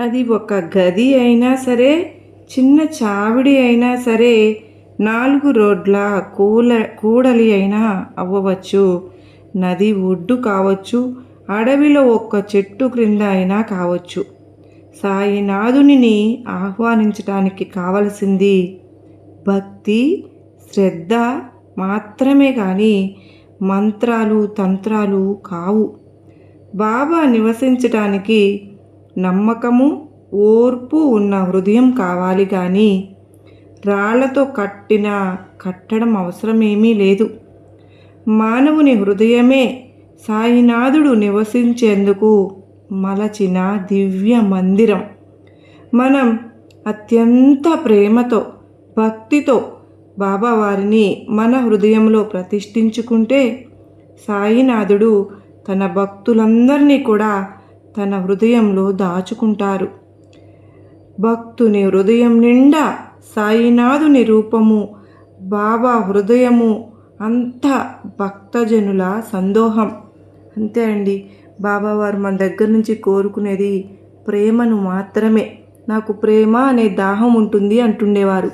అది ఒక గది అయినా సరే చిన్న చావిడి అయినా సరే నాలుగు రోడ్ల కూల కూడలి అయినా అవ్వవచ్చు. నది ఒడ్డు కావచ్చు అడవిలో ఒక్క చెట్టు క్రింద అయినా కావచ్చు. సాయినాథునిని ఆహ్వానించటానికి కావలసింది భక్తి శ్రద్ధ మాత్రమే కానీ మంత్రాలు తంత్రాలు కావు. బాబా నివసించటానికి నమ్మకము ఓర్పు ఉన్న హృదయం కావాలి కానీ రాళ్ళతో కట్టిన కట్టడం అవసరమేమీ లేదు. మానవుని హృదయమే సాయినాథుడు నివసించేందుకు మలచిన దివ్య మందిరం. మనం అత్యంత ప్రేమతో భక్తితో బాబావారిని మన హృదయంలో ప్రతిష్ఠించుకుంటే సాయినాథుడు తన భక్తులందరినీ కూడా తన హృదయంలో దాచుకుంటారు. భక్తుని హృదయం నిండా సాయినాథుని రూపము బాబా హృదయము అంత భక్తజనుల సందోహం. అంతే అండి బాబావారు మన దగ్గర నుంచి కోరుకునేది ప్రేమను మాత్రమే. నాకు ప్రేమ అనే దాహం ఉంటుంది అంటుండేవారు.